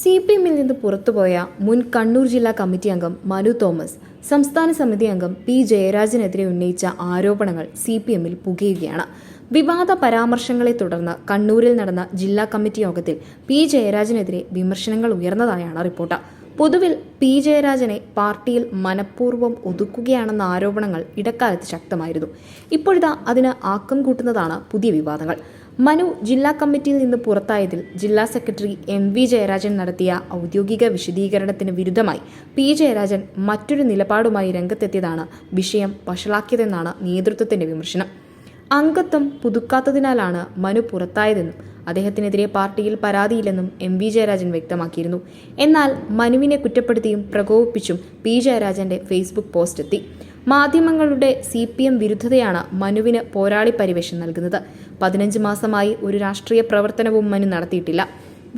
C P എമ്മിൽ നിന്ന് പുറത്തുപോയ മുൻ കണ്ണൂർ ജില്ലാ കമ്മിറ്റി അംഗം മനു തോമസ് സംസ്ഥാന സമിതി അംഗം പി ജയരാജനെതിരെ ഉന്നയിച്ച ആരോപണങ്ങൾ സി പി എമ്മിൽ പുകയുകയാണ്. വിവാദ പരാമർശങ്ങളെ തുടർന്ന് കണ്ണൂരിൽ നടന്ന ജില്ലാ കമ്മിറ്റി യോഗത്തിൽ പി ജയരാജനെതിരെ വിമർശനങ്ങൾ ഉയർന്നതായാണ് റിപ്പോർട്ട്. പൊതുവിൽ പി ജയരാജനെ പാർട്ടിയിൽ മനഃപൂർവം ഒതുക്കുകയാണെന്ന ആരോപണങ്ങൾ ഇടക്കാലത്ത് ശക്തമായിരുന്നു. ഇപ്പോഴിതാ അതിന് ആക്കം കൂട്ടുന്നതാണ് പുതിയ വിവാദങ്ങൾ. മനു ജില്ലാ കമ്മിറ്റിയിൽ നിന്ന് പുറത്തായതിൽ ജില്ലാ സെക്രട്ടറി എം വി ജയരാജൻ നടത്തിയ ഔദ്യോഗിക വിശദീകരണത്തിന് വിരുദ്ധമായി പി ജയരാജൻ മറ്റൊരു നിലപാടുമായി രംഗത്തെത്തിയതാണ് വിഷയം വഷളാക്കിയതെന്നാണ് നേതൃത്വത്തിന്റെ വിമർശനം. അംഗത്വം പുതുക്കാത്തതിനാലാണ് മനു പുറത്തായതെന്നും അദ്ദേഹത്തിനെതിരെ പാർട്ടിയിൽ പരാതിയില്ലെന്നും എം വി ജയരാജൻ വ്യക്തമാക്കിയിരുന്നു. എന്നാൽ മനുവിനെ കുറ്റപ്പെടുത്തിയും പ്രകോപിപ്പിച്ചും പി ജയരാജന്റെ ഫേസ്ബുക്ക് പോസ്റ്റ് എത്തി. മാധ്യമങ്ങളുടെ സി പി എം വിരുദ്ധതയാണ് മനുവിന് പോരാളി പരിവേഷം നൽകുന്നത്. പതിനഞ്ച് മാസമായി ഒരു രാഷ്ട്രീയ പ്രവർത്തനവും മനു നടത്തിയിട്ടില്ല.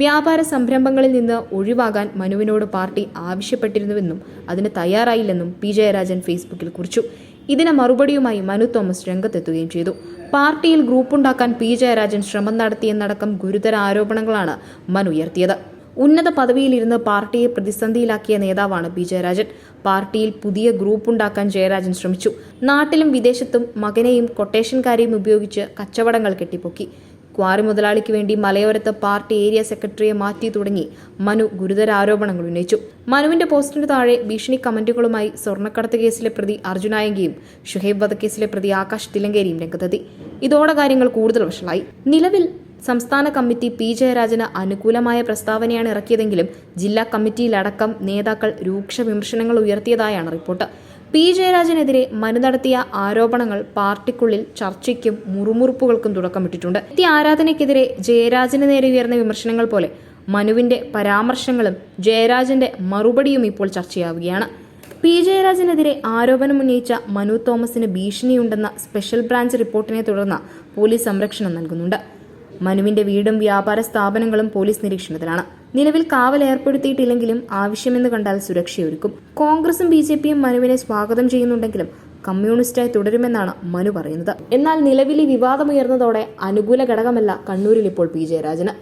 വ്യാപാര സംരംഭങ്ങളിൽ നിന്ന് ഒഴിവാകാൻ മനുവിനോട് പാർട്ടി ആവശ്യപ്പെട്ടിരുന്നുവെന്നും അതിന് തയ്യാറായില്ലെന്നും പി ജയരാജൻ ഫേസ്ബുക്കിൽ കുറിച്ചു. ഇതിന് മറുപടിയുമായി മനു തോമസ് രംഗത്തെത്തുകയും ചെയ്തു. പാർട്ടിയിൽ ഗ്രൂപ്പുണ്ടാക്കാൻ പി ജയരാജൻ ശ്രമം നടത്തിയെന്നടക്കം ഗുരുതര ആരോപണങ്ങളാണ് മനു ഉയർത്തിയത്. ഉന്നത പദവിയിലിരുന്ന് പാർട്ടിയെ പ്രതിസന്ധിയിലാക്കിയ നേതാവാണ് പി ജയരാജൻ. പാർട്ടിയിൽ പുതിയ ഗ്രൂപ്പ് ഉണ്ടാക്കാൻ ജയരാജൻ ശ്രമിച്ചു. നാട്ടിലും വിദേശത്തും മകനെയും കൊട്ടേഷൻകാരെയും ഉപയോഗിച്ച് കച്ചവടങ്ങൾ കെട്ടിപ്പൊക്കി. ക്വാറി മുതലാളിക്ക് വേണ്ടി മലയോരത്ത് പാർട്ടി ഏരിയ സെക്രട്ടറിയെ മാറ്റി തുടങ്ങി മനു ഗുരുതര ആരോപണങ്ങൾ ഉന്നയിച്ചു. മനുവിന്റെ പോസ്റ്റിന് താഴെ ഭീഷണി കമന്റുകളുമായി സ്വർണക്കടത്ത് കേസിലെ പ്രതി അർജുനായങ്കയും ഷുഹൈബ് വധക്കേസിലെ പ്രതി ആകാശ് തിലങ്കേരിയും രംഗത്തെത്തി. ഇതോടെ കാര്യങ്ങൾ കൂടുതൽ വഷളായി. നിലവിൽ സംസ്ഥാന കമ്മിറ്റി പി ജയരാജന് അനുകൂലമായ പ്രസ്താവനയാണ് ഇറക്കിയതെങ്കിലും ജില്ലാ കമ്മിറ്റിയിലടക്കം നേതാക്കൾ രൂക്ഷ വിമർശനങ്ങൾ ഉയർത്തിയതായാണ് റിപ്പോർട്ട്. പി ജയരാജനെതിരെ മനു നടത്തിയ ആരോപണങ്ങൾ പാർട്ടിക്കുള്ളിൽ ചർച്ചയ്ക്കും മുറുമുറുപ്പുകൾക്കും തുടക്കമിട്ടിട്ടുണ്ട്. ഈ ആരാധനയ്ക്കെതിരെ ജയരാജന് നേരെ ഉയർന്ന വിമർശനങ്ങൾ പോലെ മനുവിന്റെ പരാമർശങ്ങളും ജയരാജന്റെ മറുപടിയും ഇപ്പോൾ ചർച്ചയാവുകയാണ്. പി ജയരാജനെതിരെ ആരോപണം ഉന്നയിച്ച മനു തോമസിന് ഭീഷണിയുണ്ടെന്ന സ്പെഷ്യൽ ബ്രാഞ്ച് റിപ്പോർട്ടിനെ തുടർന്ന് പോലീസ് സംരക്ഷണം നൽകുന്നുണ്ട്. മനുവിന്റെ വീടും വ്യാപാര സ്ഥാപനങ്ങളും പോലീസ് നിരീക്ഷണത്തിലാണ്. നിലവിൽ കാവൽ ഏർപ്പെടുത്തിയിട്ടില്ലെങ്കിലും ആവശ്യമെന്ന് കണ്ടാൽ സുരക്ഷയൊരുക്കും. കോൺഗ്രസും ബി ജെ പിയും മനുവിനെ സ്വാഗതം ചെയ്യുന്നുണ്ടെങ്കിലും കമ്മ്യൂണിസ്റ്റായി തുടരുമെന്നാണ് മനു പറയുന്നത്. എന്നാൽ നിലവിലെ വിവാദമുയർന്നതോടെ അനുകൂല ഘടകമല്ല കണ്ണൂരിൽ ഇപ്പോൾ പി ജയരാജന്.